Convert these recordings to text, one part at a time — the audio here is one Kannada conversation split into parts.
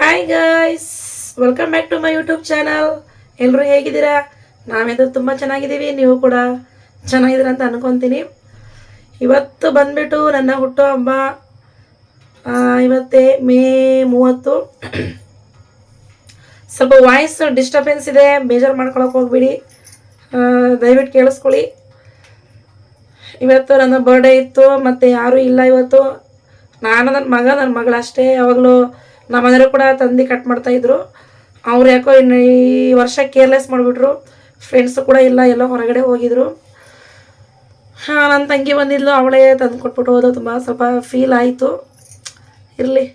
Hi guys welcome back to my YouTube channel ಎಲ್ಲರೂ ಹೇಗಿದ್ದೀರಾ? ನಾವೆಂದು ತುಂಬ ಚೆನ್ನಾಗಿದ್ದೀವಿ, ನೀವು ಕೂಡ ಚೆನ್ನಾಗಿದ್ದೀರಾ ಅಂತ ಅನ್ಕೊತೀನಿ. ಇವತ್ತು ಬಂದ್ಬಿಟ್ಟು ನನ್ನ ಹುಟ್ಟುಹಬ್ಬ ಇವತ್ತೇ ಮೇ ಮೂವತ್ತು. ಸ್ವಲ್ಪ ವಾಯ್ಸ್ ಡಿಸ್ಟರ್ಬೆನ್ಸ್ ಇದೆ, ಬೇಜಾರು ಮಾಡ್ಕೊಳಕ್ಕೆ ಹೋಗ್ಬಿಡಿ. ದಯವಿಟ್ಟು ಕೇಳಿಸ್ಕೊಳ್ಳಿ. ಇವತ್ತು ನನ್ನ ಬರ್ಡೇ ಇತ್ತು, ಮತ್ತು ಯಾರೂ ಇಲ್ಲ ಇವತ್ತು. ನಾನು ನನ್ನ ಮಗ, ನನ್ನ ಮಗಳಷ್ಟೇ, ಯಾವಾಗಲೂ ನಮ್ಮ ಮನೆಯವರು ಕೂಡ ತಂದು ಕಟ್ ಮಾಡ್ತಾಯಿದ್ರು ಅವ್ರು ಯಾಕೋ ಇನ್ನು ಈ ವರ್ಷ ಕೇರ್ಲೆಸ್ ಮಾಡಿಬಿಟ್ರು. ಫ್ರೆಂಡ್ಸು ಕೂಡ ಇಲ್ಲ, ಎಲ್ಲೋ ಹೊರಗಡೆ ಹೋಗಿದ್ರು. ಹಾಂ ನನ್ನ ತಂಗಿ ಬಂದಿದ್ಲು, ಅವಳೇ ತಂದು ಕೊಟ್ಬಿಟ್ಟು ಹೋದ ತುಂಬ ಸ್ವಲ್ಪ ಫೀಲ್ ಆಯಿತು. ಇರಲಿ.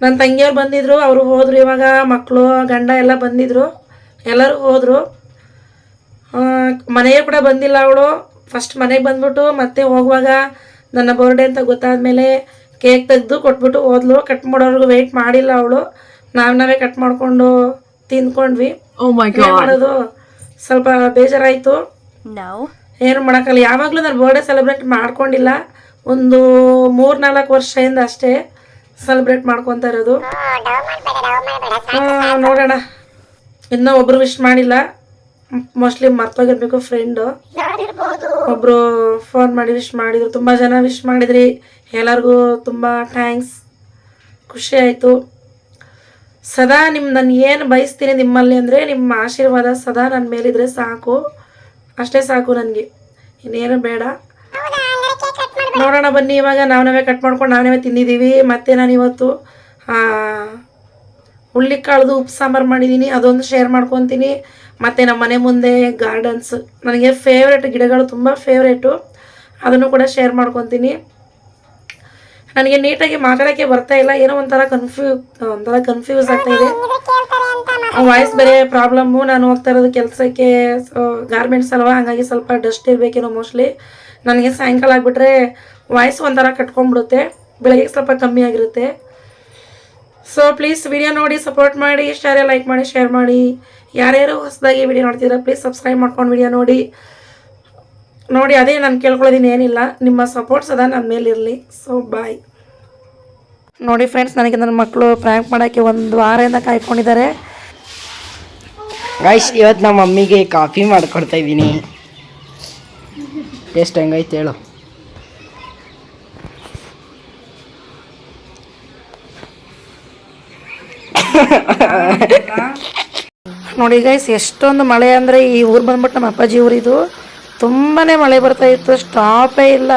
ನನ್ನ ತಂಗಿಯವ್ರು ಬಂದಿದ್ರು, ಅವರು ಹೋದರು, ಇವಾಗ ಮಕ್ಕಳು ಗಂಡ ಎಲ್ಲ ಬಂದಿದ್ರು. ಎಲ್ಲರೂ ಹೋದರು. ಮನೆಯೇ ಕೂಡ ಬಂದಿಲ್ಲ ಅವಳು. ಫಸ್ಟ್ ಮನೆಗೆ ಬಂದ್ಬಿಟ್ಟು ಮತ್ತೆ ಹೋಗುವಾಗ ನನ್ನ ಬರ್ಡೇ ಅಂತ ಗೊತ್ತಾದ್ಮೇಲೆ ಕೇಕ್ ತೆಗೆದು ಕೊಟ್ಬಿಟ್ಟು ಹೋದ್ಲು. ಕಟ್ ಮಾಡೋರ್ಗು ವೆಯ್ಟ್ ಮಾಡಿಲ್ಲ ಅವಳು. ನಾವ್ ನಾವೇ ಕಟ್ ಮಾಡ್ಕೊಂಡು ತಿಂದ್ಕೊಂಡ್ವಿ. Oh ಏನ್ ಮಾಡೋದು? ಸ್ವಲ್ಪ ಬೇಜಾರಾಯಿತು. ಏನು ಮಾಡೋಕ್ಕಲ್ಲ. ಯಾವಾಗಲೂ ನಾನು ಬರ್ಡೇ ಸೆಲೆಬ್ರೇಟ್ ಮಾಡ್ಕೊಂಡಿಲ್ಲ. ಒಂದು ಮೂರು ನಾಲ್ಕು ವರ್ಷದಿಂದ ಅಷ್ಟೇ ಸೆಲೆಬ್ರೇಟ್ ಮಾಡ್ಕೊತಾ ಇರೋದು. ಆ, ನೋಡೋಣ. ಇನ್ನೂ ಒಬ್ರು ವಿಶ್ ಮಾಡಿಲ್ಲ. ಮೋಸ್ಟ್ಲಿ ಮರ್ತೋಗಿರ್ಬೇಕು ಫ್ರೆಂಡು ಒಬ್ರು ಫೋನ್ ಮಾಡಿ ವಿಶ್ ಮಾಡಿದ್ರು. ತುಂಬ ಜನ ವಿಶ್ ಮಾಡಿದ್ರಿ. ಎಲ್ಲರಿಗೂ ತುಂಬ ಥ್ಯಾಂಕ್ಸ್ ಖುಷಿ ಆಯಿತು. ಸದಾ ನಿಮ್ಮ ನಾನು ಏನು ಬಯಸ್ತೀನಿ ನಿಮ್ಮಲ್ಲಿ ಅಂದರೆ ನಿಮ್ಮ ಆಶೀರ್ವಾದ ಸದಾ ನನ್ನ ಮೇಲಿದ್ರೆ ಸಾಕು. ಅಷ್ಟೇ ಸಾಕು ನನಗೆ. ಇನ್ನೇನು ಬೇಡ. ನೋಡೋಣ ಬನ್ನಿ ಇವಾಗ ನಾವು ನಾವೇ ಕಟ್ ಮಾಡ್ಕೊಂಡು ನಾವು ನಾವೇ ತಿಂದಿದ್ದೀವಿ ಮತ್ತೆ ನಾನು ಇವತ್ತು ಹುಳ್ಳಿಕಾಳ್ದು ಉಪ್ಪು ಸಾಂಬಾರು ಮಾಡಿದ್ದೀನಿ ಅದೊಂದು ಶೇರ್ ಮಾಡ್ಕೊತೀನಿ. ಮತ್ತು ನಮ್ಮ ಮನೆ ಮುಂದೆ ಗಾರ್ಡನ್ಸ್ ನನಗೆ ಫೇವ್ರೆಟ್ ಗಿಡಗಳು ತುಂಬ ಫೇವ್ರೇಟು ಅದನ್ನು ಕೂಡ ಶೇರ್ ಮಾಡ್ಕೊತೀನಿ. ನನಗೆ ನೀಟಾಗಿ ಮಾತಾಡೋಕ್ಕೆ ಬರ್ತಾ ಇಲ್ಲ. ಏನೋ ಒಂಥರ ಕನ್ಫ್ಯೂ ಒಂಥರ ಕನ್ಫ್ಯೂಸ್ ಆಗ್ತಾ ಇದೆ. ವಾಯ್ಸ್ ಬೇರೆ ಪ್ರಾಬ್ಲಮ್ಮು ನಾನು ಹೋಗ್ತಾ ಇರೋದು ಕೆಲಸಕ್ಕೆ ಗಾರ್ಮೆಂಟ್ಸ್ ಅಲ್ವಾ ಹಾಗಾಗಿ ಸ್ವಲ್ಪ ಡಸ್ಟ್ ಇರಬೇಕೇನೋ ಮೋಸ್ಟ್ಲಿ ನನಗೆ ಸಾಯಂಕಾಲ ಆಗಿಬಿಟ್ರೆ ವಾಯ್ಸ್ ಒಂಥರ ಕಟ್ಕೊಂಡ್ಬಿಡುತ್ತೆ. ಬೆಳಗ್ಗೆ ಸ್ವಲ್ಪ ಕಮ್ಮಿ ಆಗಿರುತ್ತೆ. ಸೊ ಪ್ಲೀಸ್ ವಿಡಿಯೋ ನೋಡಿ ಸಪೋರ್ಟ್ ಮಾಡಿ ಶೇರ್ ಲೈಕ್ ಮಾಡಿ ಶೇರ್ ಮಾಡಿ. ಯಾರ್ಯಾರು ಹೊಸದಾಗಿ ವಿಡಿಯೋ ನೋಡ್ತಿದ್ರೆ ಪ್ಲೀಸ್ ಸಬ್ಸ್ಕ್ರೈಬ್ ಮಾಡ್ಕೊಂಡು ವಿಡಿಯೋ ನೋಡಿ. ನೋಡಿ ಅದೇ ನಾನು ಕೇಳ್ಕೊಳ್ಳೋದಿನ ಏನಿಲ್ಲ. ನಿಮ್ಮ ಸಪೋರ್ಟ್ಸ್ ಅದ ನನ್ನ ಮೇಲೆ ಇರಲಿ. ಸೊ ಬಾಯ್ ನೋಡಿ ಫ್ರೆಂಡ್ಸ್ ನನಗೆ ನನ್ನ ಮಕ್ಕಳು ಪ್ರ್ಯಾಂಕ್ ಮಾಡೋಕ್ಕೆ ಒಂದು ವಾರದಿಂದ ಕಾಯ್ಕೊಂಡಿದ್ದಾರೆ. ಗಾಯ್ಸ್ ಇವತ್ತು ನಮ್ಮ ಮಮ್ಮಿಗೆ ಕಾಫಿ ಮಾಡ್ಕೊಡ್ತಾ ಇದ್ದೀನಿ. ಟೇಸ್ಟ್ ಹೆಂಗೈತೆ ಹೇಳು. ನೋಡಿ ಗೈಸ್ ಎಷ್ಟೊಂದು ಮಳೆ ಅಂದರೆ ಈ ಊರು ಬಂದ್ಬಿಟ್ಟು ನಮ್ಮ ಅಪ್ಪಾಜಿ ಊರಿದು ತುಂಬಾ ಮಳೆ ಬರ್ತಾ ಇತ್ತು ಸ್ಟಾಪೇ ಇಲ್ಲ.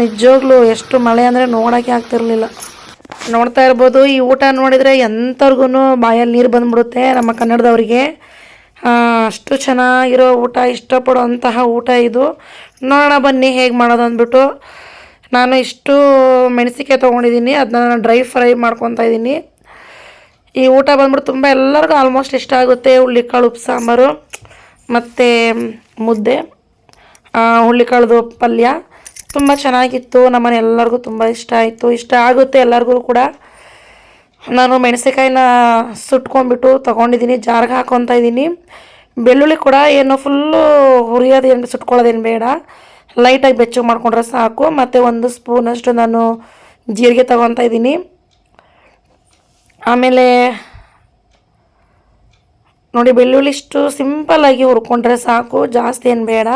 ನಿಜವಾಗ್ಲೂ ಎಷ್ಟು ಮಳೆ ಅಂದರೆ ನೋಡೋಕ್ಕೆ ಆಗ್ತಿರ್ಲಿಲ್ಲ. ನೋಡ್ತಾ ಇರ್ಬೋದು, ಈ ಊಟ ನೋಡಿದರೆ ಎಂಥವ್ರಿಗೂ ಬಾಯಲ್ಲಿ ನೀರು ಬಂದ್ಬಿಡುತ್ತೆ ನಮ್ಮ ಕನ್ನಡದವ್ರಿಗೆ. ಅಷ್ಟು ಚೆನ್ನಾಗಿರೋ ಊಟ, ಇಷ್ಟಪಡುವಂತಹ ಊಟ ಇದು. ನೋಡೋಣ, ಬನ್ನಿ ಹೇಗೆ ಮಾಡೋದು ಅಂದ್ಬಿಟ್ಟು. ನಾನು ಇಷ್ಟು ಮೆಣಸಿಕಾಯಿ ತೊಗೊಂಡಿದ್ದೀನಿ ಅದನ್ನ ಡ್ರೈ ಫ್ರೈ ಮಾಡ್ಕೊತಾ ಇದ್ದೀನಿ ಈ ಊಟ ಬಂದ್ಬಿಟ್ಟು ತುಂಬ ಎಲ್ಲರಿಗೂ ಆಲ್ಮೋಸ್ಟ್ ಇಷ್ಟ ಆಗುತ್ತೆ. ಹುಳ್ಳಿಕಾಳು ಉಪ್ಪು, ಸಾಂಬಾರು, ಮತ್ತು ಮುದ್ದೆ ಹುಳ್ಳಿಕಾಳದು ಪಲ್ಯ. ತುಂಬ ಚೆನ್ನಾಗಿತ್ತು. ನಮ್ಮನೆ ಎಲ್ಲರಿಗೂ ತುಂಬ ಇಷ್ಟ ಆಯಿತು. ಇಷ್ಟ ಆಗುತ್ತೆ ಎಲ್ಲರಿಗೂ ಕೂಡ. ನಾನು ಮೆಣಸಿಕಾಯಿನ ಸುಟ್ಕೊಂಡ್ಬಿಟ್ಟು ತೊಗೊಂಡಿದ್ದೀನಿ. ಜಾರ್ಗೆ ಹಾಕೊತಾ ಇದ್ದೀನಿ. ಬೆಳ್ಳುಳ್ಳಿ ಕೂಡ ಏನು ಫುಲ್ಲು ಹುರಿಯೋದು ಏನು ಸುಟ್ಕೊಳ್ಳೋದೇನು ಬೇಡ. ಲೈಟಾಗಿ ಬೆಚ್ಚಗೆ ಮಾಡಿಕೊಂಡ್ರೆ ಸಾಕು. ಮತ್ತು ಒಂದು ಸ್ಪೂನಷ್ಟು ನಾನು ಜೀರಿಗೆ ತೊಗೊತಾ ಇದ್ದೀನಿ. ಆಮೇಲೆ ನೋಡಿ ಬೆಳ್ಳುಳ್ಳಿ ಇಷ್ಟು ಸಿಂಪಲ್ಲಾಗಿ ಹುರ್ಕೊಂಡ್ರೆ ಸಾಕು, ಜಾಸ್ತಿ ಏನು ಬೇಡ.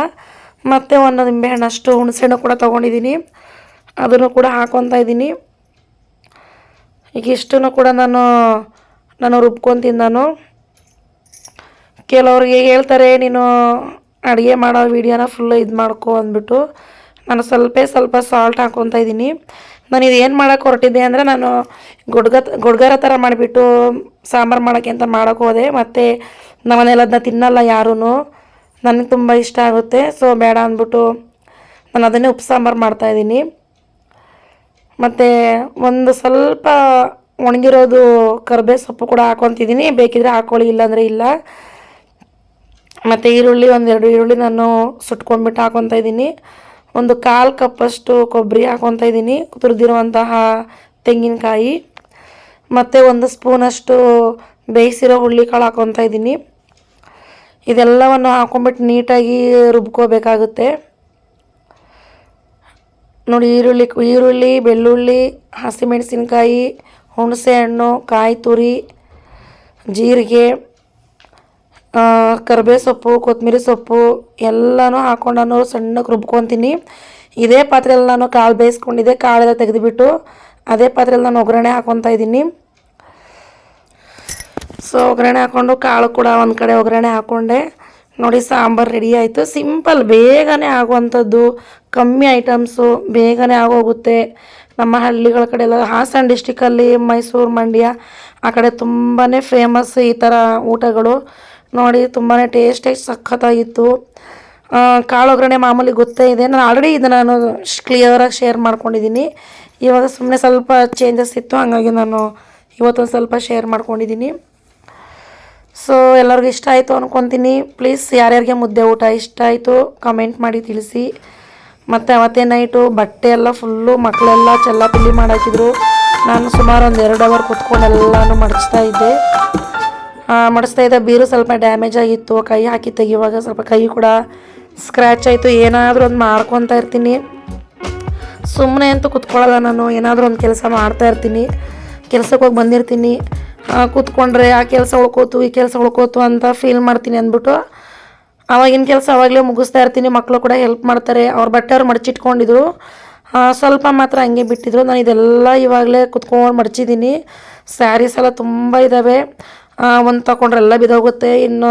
ಮತ್ತು ಒಂದು ನಿಂಬೆಹಣ್ಣಷ್ಟು ಹುಣಸೆಹಣ್ಣು ಕೂಡ ತೊಗೊಂಡಿದ್ದೀನಿ ಅದನ್ನು ಕೂಡ ಹಾಕೊತಾ ಇದ್ದೀನಿ. ಈಗ ಇಷ್ಟನ್ನು ಕೂಡ ನಾನು ನಾನು ರುಬ್ಕೊತೀನಿ ನಾನು. ಕೆಲವ್ರಿಗೆ ಹೇಳ್ತಾರೆ, ನೀನು ಅಡುಗೆ ಮಾಡೋ ವೀಡಿಯೋನ ಫುಲ್ಲು ಇದು ಮಾಡ್ಕೊ ಅಂದ್ಬಿಟ್ಟು. ನಾನು ಸ್ವಲ್ಪ ಸ್ವಲ್ಪ ಸಾಲ್ಟ್ ಹಾಕ್ಕೊತಾ ಇದ್ದೀನಿ. ನಾನು ಇದು ಏನು ಮಾಡೋಕೆ ಹೊರಟಿದ್ದೆ ಅಂದರೆ ನಾನು ಗುಡ್ಗ ಗುಡ್ಗರ ಥರ ಮಾಡಿಬಿಟ್ಟು ಸಾಂಬಾರು ಮಾಡೋಕ್ಕೆ ಅಂತ ಮಾಡೋಕೆ ಹೋದೆ. ಮತ್ತು ನಮ್ಮನೆಯಲ್ಲಿ ಅದನ್ನ ತಿನ್ನಲ್ಲ ಯಾರೂ ನನಗೆ ತುಂಬ ಇಷ್ಟ ಆಗುತ್ತೆ. ಸೊ ಬೇಡ ಅಂದ್ಬಿಟ್ಟು ನಾನು ಅದನ್ನೇ ಉಪ್ಪು ಸಾಂಬಾರು ಮಾಡ್ತಾಯಿದ್ದೀನಿ ಮತ್ತು ಒಂದು ಸ್ವಲ್ಪ ಒಣಗಿರೋದು ಕರ್ಬೇ ಸೊಪ್ಪು ಕೂಡ ಹಾಕೊತಿದ್ದೀನಿ. ಬೇಕಿದ್ರೆ ಹಾಕೊಳ್ಳಿ, ಇಲ್ಲಾಂದರೆ ಇಲ್ಲ. ಮತ್ತು ಈರುಳ್ಳಿ, ಒಂದೆರಡು ಈರುಳ್ಳಿ ನಾನು ಸುಟ್ಕೊಂಡ್ಬಿಟ್ಟು ಹಾಕೊತಾ ಇದ್ದೀನಿ. ಒಂದು ಕಾಲು ಕಪ್ಪಷ್ಟು ಕೊಬ್ಬರಿ ಹಾಕೊತ ಇದ್ದೀನಿ. ತುರಿದಿರುವಂತಹ ತೆಂಗಿನಕಾಯಿ. ಮತ್ತು ಒಂದು ಸ್ಪೂನಷ್ಟು ಬೇಯಿಸಿರೋ ಹುಳ್ಳಿಕಾಳು ಹಾಕೊತ ಇದ್ದೀನಿ. ಇದೆಲ್ಲವನ್ನು ಹಾಕೊಂಬಿಟ್ಟು ನೀಟಾಗಿ ರುಬ್ಕೋಬೇಕಾಗುತ್ತೆ. ನೋಡಿ, ಈರುಳ್ಳಿ ಈರುಳ್ಳಿ, ಬೆಳ್ಳುಳ್ಳಿ, ಹಸಿಮೆಣಸಿನ್ಕಾಯಿ ಹುಣಸೆ ಹಣ್ಣು ಕಾಯಿ ತುರಿ ಜೀರಿಗೆ. ಕರ್ಬೇವು ಸೊಪ್ಪು ಕೊತ್ತಂಬರಿ ಸೊಪ್ಪು ಎಲ್ಲನೂ ಹಾಕೊಂಡು ನಾನು ಸಣ್ಣಕ್ಕೆ ರುಬ್ಕೊತೀನಿ. ಇದೇ ಪಾತ್ರೆಯಲ್ಲಿ ನಾನು ಕಾಳು ಬೇಯಿಸ್ಕೊಂಡಿದ್ದೆ ಕಾಳೆಲ್ಲ ತೆಗೆದುಬಿಟ್ಟು ಅದೇ ಪಾತ್ರೆಯಲ್ಲಿ ನಾನು ಒಗ್ಗರಣೆ ಹಾಕೊತಾ ಇದ್ದೀನಿ. ಸೊ ಒಗ್ಗರಣೆ ಹಾಕ್ಕೊಂಡು ಕಾಳು ಕೂಡ ಒಂದು ಕಡೆ ಒಗ್ಗರಣೆ ಹಾಕ್ಕೊಂಡೆ ನೋಡಿ, ಸಾಂಬಾರು ರೆಡಿ ಆಯಿತು. ಸಿಂಪಲ್ ಬೇಗನೆ ಆಗುವಂಥದ್ದು. ಕಮ್ಮಿ ಐಟಮ್ಸು ಬೇಗನೆ ಆಗೋಗುತ್ತೆ. ನಮ್ಮ ಹಳ್ಳಿಗಳ ಕಡೆ ಎಲ್ಲ ಹಾಸನ ಡಿಸ್ಟಿಕಲ್ಲಿ ಮೈಸೂರು, ಮಂಡ್ಯ ಆ ಕಡೆ ತುಂಬಾ ಫೇಮಸ್ ಈ ಥರ ಊಟಗಳು. ನೋಡಿ ತುಂಬಾ ಟೇಸ್ಟಾಗಿ ಸಖತ್ತಾಗಿತ್ತು. ಕಾಳು ಒಗ್ಗರಣೆ ಮಾಮೂಲಿ ಗೊತ್ತೇ ಇದೆ. ನಾನು ಆಲ್ರೆಡಿ ಇದು ನಾನು ಕ್ಲಿಯರಾಗಿ ಶೇರ್ ಮಾಡ್ಕೊಂಡಿದ್ದೀನಿ. ಇವಾಗ ಸುಮ್ಮನೆ ಸ್ವಲ್ಪ ಚೇಂಜಸ್ ಇತ್ತು, ಹಾಗಾಗಿ ನಾನು ಇವತ್ತೊಂದು ಸ್ವಲ್ಪ ಶೇರ್ ಮಾಡ್ಕೊಂಡಿದ್ದೀನಿ. ಸೊ ಎಲ್ಲರಿಗೂ ಇಷ್ಟ ಆಯಿತು ಅಂದ್ಕೊತೀನಿ ಪ್ಲೀಸ್ ಯಾರ್ಯಾರಿಗೆ ಮುದ್ದೆ ಊಟ ಇಷ್ಟ ಆಯಿತು ಕಮೆಂಟ್ ಮಾಡಿ ತಿಳಿಸಿ. ಮತ್ತು ಅವತ್ತೇ ನೈಟು ಬಟ್ಟೆ ಎಲ್ಲ ಫುಲ್ಲು ಮಕ್ಕಳೆಲ್ಲ ಚೆಲ್ಲ ಮಾಡಿ ಮಾಡಾಕಿದ್ರು. ನಾನು ಸುಮಾರು ಒಂದು ಎರಡು ಅವರ್ ಕುತ್ಕೊಂಡು ಎಲ್ಲನೂ ಮಡಚ್ತಾ ಇದ್ದೆ. ಮಡಿಸ್ತಾ ಇದ್ದ ಬೀರು ಸ್ವಲ್ಪ ಡ್ಯಾಮೇಜ್ ಆಗಿತ್ತು, ಕೈ ಹಾಕಿ ತೆಗಿಯುವಾಗ ಸ್ವಲ್ಪ ಕೈ ಕೂಡ ಸ್ಕ್ರ್ಯಾಚ್ ಆಯಿತು. ಏನಾದರೂ ಒಂದು ಮಾಡ್ಕೊತಾ ಇರ್ತೀನಿ. ಸುಮ್ಮನೆ ಅಂತೂ ಕುತ್ಕೊಳ್ಳಲ್ಲ ನಾನು, ಏನಾದರೂ ಒಂದು ಕೆಲಸ ಮಾಡ್ತಾ ಇರ್ತೀನಿ. ಕೆಲ್ಸಕ್ಕೆ ಹೋಗಿ ಬಂದಿರ್ತೀನಿ. ಕೂತ್ಕೊಂಡ್ರೆ ಆ ಕೆಲಸ ಉಳ್ಕೋತು, ಈ ಕೆಲಸ ಉಳ್ಕೋತು ಅಂತ ಫೀಲ್ ಮಾಡ್ತೀನಿ ಅಂದ್ಬಿಟ್ಟು ಅವಾಗಿನ ಕೆಲಸ ಅವಾಗಲೇ ಮುಗಿಸ್ತಾ ಇರ್ತೀನಿ. ಮಕ್ಕಳು ಕೂಡ ಹೆಲ್ಪ್ ಮಾಡ್ತಾರೆ. ಅವ್ರ ಬಟ್ಟೆ ಅವ್ರು ಮಡಚಿಟ್ಕೊಂಡಿದ್ರು. ಸ್ವಲ್ಪ ಮಾತ್ರ ಹಂಗೆ ಬಿಟ್ಟಿದ್ರು. ನಾನು ಇದೆಲ್ಲ ಇವಾಗಲೇ ಕುತ್ಕೊಂಡು ಮಡಚಿದ್ದೀನಿ. ಸ್ಯಾರೀಸ್ ಎಲ್ಲ ತುಂಬ ಇದ್ದಾವೆ ಒಂದು ತಗೊಂಡ್ರೆ ಎಲ್ಲ ಬಿದ್ದೋಗುತ್ತೆ ಇನ್ನು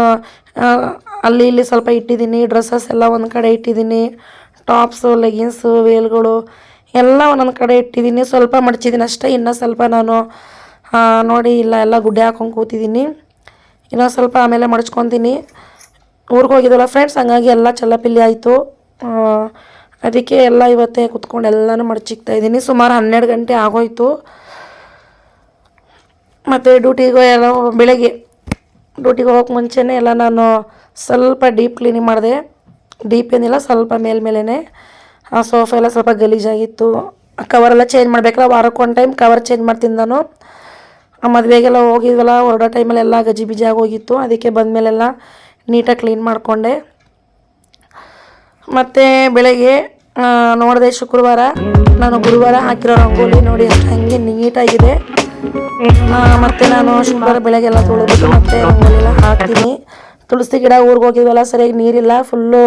ಅಲ್ಲಿ ಇಲ್ಲಿ ಸ್ವಲ್ಪ ಇಟ್ಟಿದ್ದೀನಿ ಡ್ರೆಸ್ಸಸ್ ಎಲ್ಲ ಒಂದು ಕಡೆ ಇಟ್ಟಿದ್ದೀನಿ. ಟಾಪ್ಸು ಲೆಗಿನ್ಸು ವೇಲ್ಗಳು ಎಲ್ಲ ಒಂದೊಂದು ಕಡೆ ಇಟ್ಟಿದ್ದೀನಿ. ಸ್ವಲ್ಪ ಮಡಚಿದ್ದೀನಿ ಅಷ್ಟೇ, ಇನ್ನೂ ಸ್ವಲ್ಪ ನಾನು ನೋಡಿ ಇಲ್ಲ, ಎಲ್ಲ ಗುಡ್ಡೆ ಹಾಕೊಂಡು ಕೂತಿದ್ದೀನಿ. ಇನ್ನೊಂದು ಸ್ವಲ್ಪ ಆಮೇಲೆ ಮಡಚ್ಕೊತೀನಿ. ಊರಿಗೆ ಹೋಗಿದ್ದಲ್ಲ ಫ್ರೆಂಡ್ಸ್ ಹಂಗಾಗಿ ಎಲ್ಲ ಚಲ್ಲಪಿಲ್ಲಿ ಆಯಿತು. ಅದಕ್ಕೆ ಎಲ್ಲ ಇವತ್ತೇ ಕುತ್ಕೊಂಡು ಎಲ್ಲನೂ ಮಡಚಿಕ್ತಾ ಇದ್ದೀನಿ. ಸುಮಾರು ಹನ್ನೆರಡು ಗಂಟೆ ಆಗೋಯ್ತು. ಮತ್ತು ಡ್ಯೂಟಿಗೆ ಎಲ್ಲ ಬೆಳಗ್ಗೆ. ಡ್ಯೂಟಿಗೆ ಹೋಗೋಕೆ ಮುಂಚೆನೇ ಎಲ್ಲ ನಾನು ಸ್ವಲ್ಪ ಡೀಪ್ ಕ್ಲೀನಿಂಗ್ ಮಾಡಿದೆ. ಡೀಪ್ ಏನಿಲ್ಲ, ಸ್ವಲ್ಪ ಮೇಲ್ಮೇಲೇ ಆ ಸೋಫಾ ಎಲ್ಲ ಸ್ವಲ್ಪ ಗಲೀಜಾಗಿತ್ತು. ಕವರೆಲ್ಲ ಚೇಂಜ್ ಮಾಡಬೇಕಲ್ಲ, ವಾರಕ್ಕೆ ಒಂದು ಟೈಮ್ ಕವರ್ ಚೇಂಜ್ ಮಾಡ್ತೀನಿ ನಾನು. ಆ ಮದುವೆಗೆಲ್ಲ ಹೋಗಿದ್ವಲ್ಲ, ಹೊರಡೋ ಟೈಮಲ್ಲೆಲ್ಲ ಗಜಿ ಬಿಜಿ ಆಗೋಗಿತ್ತು ಅದಕ್ಕೆ ಬಂದಮೇಲೆಲ್ಲ ನೀಟಾಗಿ ಕ್ಲೀನ್ ಮಾಡಿಕೊಂಡೆ. ಮತ್ತು ಬೆಳಗ್ಗೆ ನೋಡಿದೆ ಶುಕ್ರವಾರ. ನಾನು ಗುರುವಾರ ಹಾಕಿರೋ ರಂಗೋಲಿ ನೋಡಿ, ಅಷ್ಟು ಹಂಗೆ ನೀಟಾಗಿದೆ ಮತ್ತೆ ನಾನು ಶುಕ್ರವಾರ ಬೆಳಗ್ಗೆ ಎಲ್ಲ ತೊಳೆದ್ಬಿಟ್ಟು ಮತ್ತೆ ರಂಗೋಲಿ ಎಲ್ಲ ಹಾಕ್ತೀನಿ. ತುಳಸಿ ಗಿಡ ಊರಿಗೆ ಹೋಗಿದ್ವಲ್ಲ, ಸರಿಯಾಗಿ ನೀರಿಲ್ಲ ಫುಲ್ಲು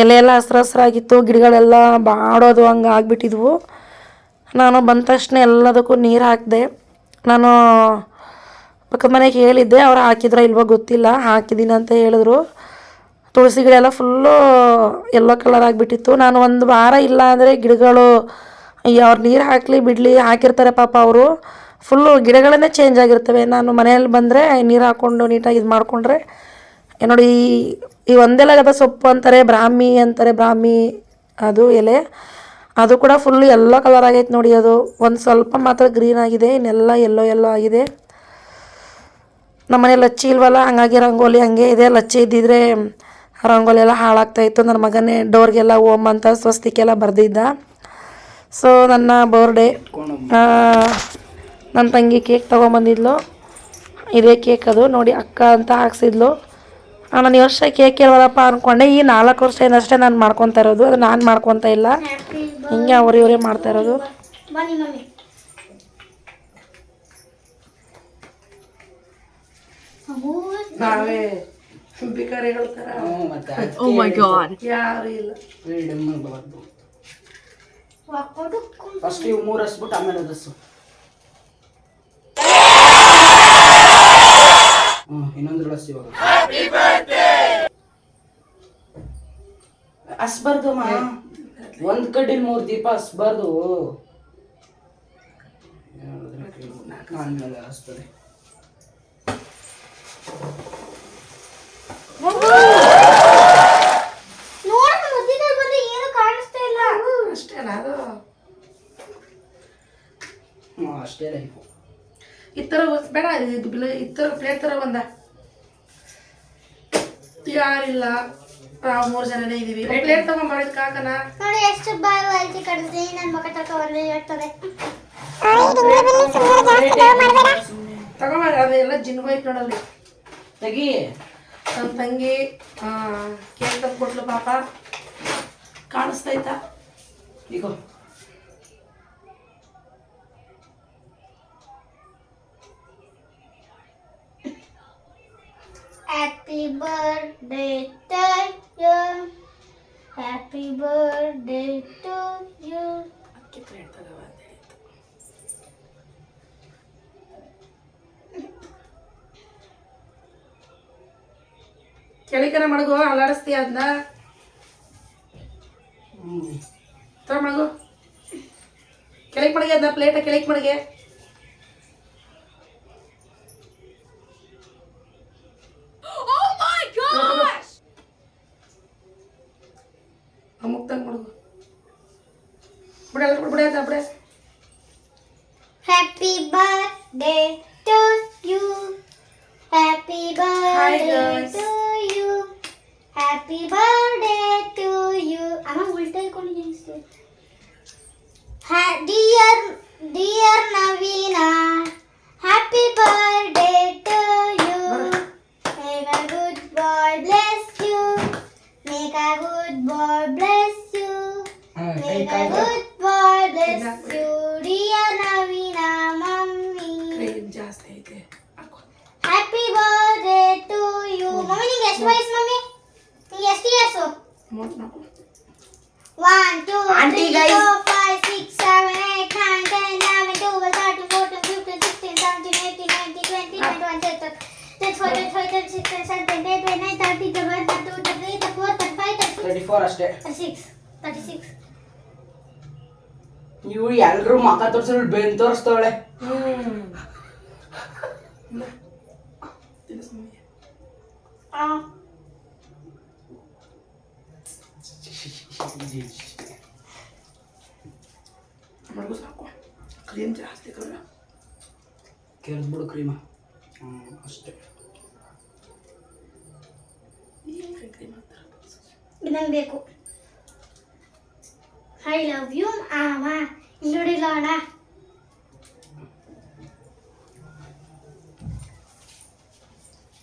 ಎಲೆ ಎಲ್ಲ ಹಸ್ರು ಹಸ್ರಾಗಿತ್ತು, ಗಿಡಗಳೆಲ್ಲ ಬಾಡೋದು ಹಂಗೆ ಆಗಿಬಿಟ್ಟಿದ್ವು. ನಾನು ಬಂದ ತಕ್ಷಣ ಎಲ್ಲದಕ್ಕೂ ನೀರು ಹಾಕಿದೆ. ನಾನು ಪಕ್ಕದ ಮನೆಗೆ ಹೇಳಿದ್ದೆ, ಅವ್ರು ಹಾಕಿದ್ರೋ ಇಲ್ವೋ ಗೊತ್ತಿಲ್ಲ ಹಾಕಿದ್ದೀನಿ ಅಂತ ಹೇಳಿದ್ರು. ತುಳಸಿ ಗಿಡ ಎಲ್ಲ ಫುಲ್ಲು ಎಲ್ಲೋ ಕಲರ್ ಆಗಿಬಿಟ್ಟಿತ್ತು. ನಾನು ಒಂದು ವಾರ ಇಲ್ಲ ಅಂದರೆ ಗಿಡಗಳು ಅವ್ರು ನೀರು ಹಾಕಲಿ, ಬಿಡಲಿ, ಹಾಕಿರ್ತಾರೆ ಪಾಪ ಅವರು. ಫುಲ್ಲು ಗಿಡಗಳನ್ನೇ ಚೇಂಜ್ ಆಗಿರ್ತವೆ. ನಾನು ಮನೆಯಲ್ಲಿ ಬಂದರೆ ನೀರು ಹಾಕ್ಕೊಂಡು ನೀಟಾಗಿ ಇದು ಮಾಡಿಕೊಂಡ್ರೆ ನೋಡಿ, ಈ- ಈ ಒಂದೆಲಗದ ಸೊಪ್ಪು ಅಂತಾರೆ, ಬ್ರಾಹ್ಮಿ ಅಂತಾರೆ, ಬ್ರಾಹ್ಮಿ ಅದು ಎಲೆ, ಅದು ಕೂಡ ಫುಲ್ಲು ಎಲ್ಲ ಕಲರ್ ಆಗೈತೆ ನೋಡಿ ಅದು. ಒಂದು ಸ್ವಲ್ಪ ಮಾತ್ರ ಗ್ರೀನ್ ಆಗಿದೆ, ಇನ್ನೆಲ್ಲ ಎಲ್ಲೋ ಎಲ್ಲೋ ಆಗಿದೆ. ನಮ್ಮ ಮನೆಯಲ್ಲಿ ಲಚ್ಚಿ ಇಲ್ವಲ್ಲ, ಹಂಗಾಗಿ ರಂಗೋಲಿ ಹಂಗೆ ಇದೆ. ಲಚ್ಚಿ ಇದ್ದಿದ್ರೆ ರಂಗೋಲಿ ಎಲ್ಲ ಹಾಳಾಗ್ತಾ ಇತ್ತು. ನನ್ನ ಮಗನೇ ಡೋರ್ಗೆಲ್ಲ ಓಮ್ ಅಂತ ಸ್ವಸ್ತಿಕೆಲ್ಲ ಬರೆದಿದ್ದ. ಸೊ ನನ್ನ ಬರ್ಡೇ ನನ್ನ ತಂಗಿ ಕೇಕ್ ತೊಗೊಂಬಂದಿದ್ಲು. ಇದೇ ಕೇಕ್ ಅದು. ನೋಡಿ ಅಕ್ಕ ಅಂತ ಹಾಕ್ಸಿದ್ಲು. ನಾನು ಈ ವರ್ಷ ಕೇಕ್ ಇಲ್ವಲ್ಲಪ್ಪ ಅಂದ್ಕೊಂಡೆ ಈ ನಾಲ್ಕು ವರ್ಷ ಏನಷ್ಟೇ ನಾನು ಮಾಡ್ಕೊತಾ ಇರೋದು. ಅದು ನಾನು ಮಾಡ್ಕೊತಾ ಇಲ್ಲ. ಹಿಂಗೆ ಅವ್ರು ಇವರೇ ಮಾಡ್ತಾ ಇರೋದು. Oh ಫಸ್ಟ್ ಇವು ಮೂರು ಹಸ್ಬಿಟ್ಟು ಆಮೇಲೆ ಇನ್ನೊಂದು ಹಸ್ ಇವಾಗ. ಹಸ್ಬಾರ್ದು ಮಾ ಒಂದ್ ಕಡ್ಡಿಲ್ ಮೂರು ದೀಪ ಹಸ್ಬಾರ್ದು ಆಮೇಲೆ ಹಸ್ತದೆ ಅಷ್ಟೇ ಲೈಫು ಈ ಥರ ಬೇಡ ಇದು ಬಿಲ ಈ ಥರ ಪ್ಲೇಟ್ ಥರ ಬಂದ ಯಾರಿಲ್ಲ? ನಾವು ಮೂರು ಜನನೇ ಇದೀವಿ. ಪ್ಲೇಟ್ ತಗೊಂಬರೋದು ಕಾಕನ? ನೋಡಿ ಎಷ್ಟು ಬಾಯಿ ಐತಿ ಕಡಿಸಿ ನನ್ನ ಮಗ ತಕ ಒಂದೇ ಹೇಳ್ತದೆ. ತಗೊಂಬಾರ ಅದೆಲ್ಲ ಜಿನ್ಗೋಯ್ತು ನೋಡಲ್ಲಿ. ತಗಿ. ನನ್ನ ತಂಗಿ ಕೇಕ್ ತಂದ್ಕೊಟ್ಲು ಪಾಪ. ಕಾಣಿಸ್ತೈತಾ? ಈಗ Happy birthday to you. Happy birthday to you. ಕೆಳಿಕನ ಮಡಗು ಅಲ್ಲಾಡಿಸ್ತೀಯ ಅದನ್ನ? ತಗೋ ಮಡಗು. ಕೆಳಗೆ ಮಡಗೆ ಅದನ್ನ ಪ್ಲೇಟ ಕೆಳಕ್ ಮಡಗೆ. ಮುಕ್ತಂಗ್ ಮಡಗು ಬಿಡ ಬಿಡ ಬಿಡ ಬಿಡ Happy birthday to you. Happy birthday guys. to you. Happy birthday to you. ಅಮ್ಮ ಉಲ್ಟಾ ಇಟ್ಕೊಂಡಿದ್ದೀನಿ dear dear Naveena happy Good boy bless you hmm, ಕೈ Make a ಕಾಯ್ದು. good boy bless you, dear Navina mummy. Cream ಜಾಸ್ತಿ ಐತೆ ಹಾಕು. Happy birthday to you. Mummy ನಿಂಗೆ ಎಷ್ಟು ವಯಸ್ಸು ಮಮ್ಮಿ ನಿಂಗೆ ಎಷ್ಟು ಇಯರ್ಸು ಮೂವತ್ತ್ ನಾಲ್ಕು. One two Aunty, three guys. Four five six seven eight nine ten eleven twelve thirteen fourteen fifteen sixteen seventeen eighteen nineteen twenty twenty one twenty twenty four twenty five twenty six twenty seven twenty thirty 34 ಅಷ್ಟೇ ಸಿಕ್ಸ್ ತರ್ಟಿ ಸಿಕ್ಸ್ ಇವು ಎಲ್ರು ಮಕ ತೋರ್ಸಿದ್ರು ಬೆನ್ ತೋರಿಸ್ತವಳೆ ಹ್ಮ್. ಇಲ್ಲ. ತಿನ್ನಿಸು ಮಮ್ಮಿಗೆ. ಮಡಗು ಸಾಕು ಕ್ರೀಮ್ ಜಾಸ್ತಿ ಕಲ್ಲ ಕೆರೆದ್ಬಿಡು ಕ್ರೀಮ ಹ್ಮ್ ಅಷ್ಟೇ ಕ್ರೀಮ್ ಹಾಕ್ತಾರೆ ನಂಗೆ ಬೇಕು ಐ ಲವ್ ಯು ಆಮ ಇಲ್ಲಿ ನೋಡಿಲ್ಲ ಅಣ್ಣ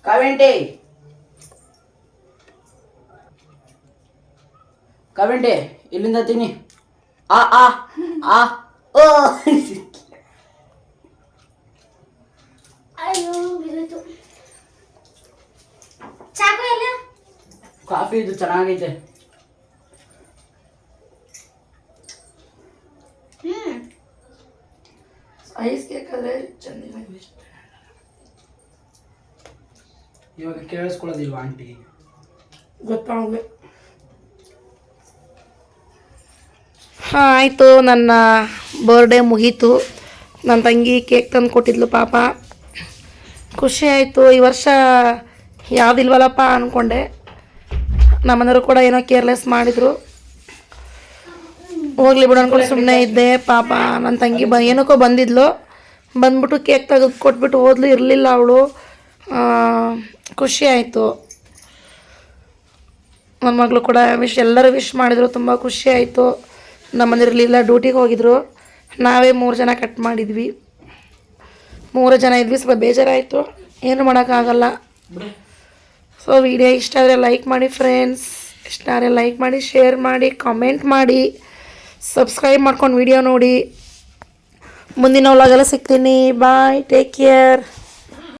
ಕಾವೆಂಟಿ ಕಾವೆಂಟಿ ಇಲ್ಲಿಂದ ತಿನ್ನಿ ಆ ಆ ಕಾಫಿ ಇದು ಚೆನ್ನಾಗೈತೆ. ಹ್ಮ್. ಐಸ್ ಕೇಕ್ ಆದರೆ ಚೆನ್ನಾಗಿ ಇವಾಗ ಕೇಳಿಸ್ಕೊಳ್ಳೋದಿಲ್ವಾ ಆಂಟಿ ಗೊತ್ತಾಗ ಹಾಂ ಆಯಿತು. ನನ್ನ ಬರ್ಡೇ ಮುಗೀತು. ನನ್ನ ತಂಗಿ ಕೇಕ್ ತಂದು ಕೊಟ್ಟಿದ್ಲು ಪಾಪ. ಖುಷಿ ಆಯಿತು. ಈ ವರ್ಷ ಯಾವುದಿಲ್ವಲ್ಲಪ್ಪ ಅಂದ್ಕೊಂಡೆ ನಮ್ಮನೆಯವರು ಕೂಡ ಏನೋ ಕೇರ್ಲೆಸ್ ಮಾಡಿದರು. ಹೋಗ್ಲಿ ಬಿಡು ಅನ್ಕೊಂಡು ಸುಮ್ಮನೆ ಇದ್ದೆ. ಪಾಪ ನನ್ನ ತಂಗಿ ಬ ಏನಕ್ಕೋ ಬಂದಿದ್ಲು. ಬಂದ್ಬಿಟ್ಟು ಕೇಕ್ ತೆಗೆದು ಕೊಟ್ಬಿಟ್ಟು ಹೋದ್ಲು. ಇರಲಿಲ್ಲ ಅವಳು. ಖುಷಿ ಆಯಿತು. ನನ್ನ ಮಗಳು ಕೂಡ ವಿಶ್ ಎಲ್ಲರೂ ವಿಶ್ ಮಾಡಿದರು. ತುಂಬ ಖುಷಿ ಆಯಿತು. ನಮ್ಮನಿರಲಿಲ್ಲ ಡ್ಯೂಟಿಗೆ ಹೋಗಿದ್ರು. ನಾವೇ ಮೂರು ಜನ ಕಟ್ ಮಾಡಿದ್ವಿ. ಮೂರು ಜನ ಇದ್ವಿ. ಸ್ವಲ್ಪ ಬೇಜಾರಾಯಿತು. ಏನು ಮಾಡೋಕ್ಕಾಗಲ್ಲ. ಸೊ ವಿಡಿಯೋ ಇಷ್ಟ ಆದರೆ ಲೈಕ್ ಮಾಡಿ ಫ್ರೆಂಡ್ಸ್ ಇಷ್ಟ ಆದರೆ ಲೈಕ್ ಮಾಡಿ ಶೇರ್ ಮಾಡಿ ಕಾಮೆಂಟ್ ಮಾಡಿ ಸಬ್ಸ್ಕ್ರೈಬ್ ಮಾಡ್ಕೊಂಡು ವಿಡಿಯೋ ನೋಡಿ. ಮುಂದಿನ ಒಳಗೆಲ್ಲ ಸಿಗ್ತೀನಿ. Bye take care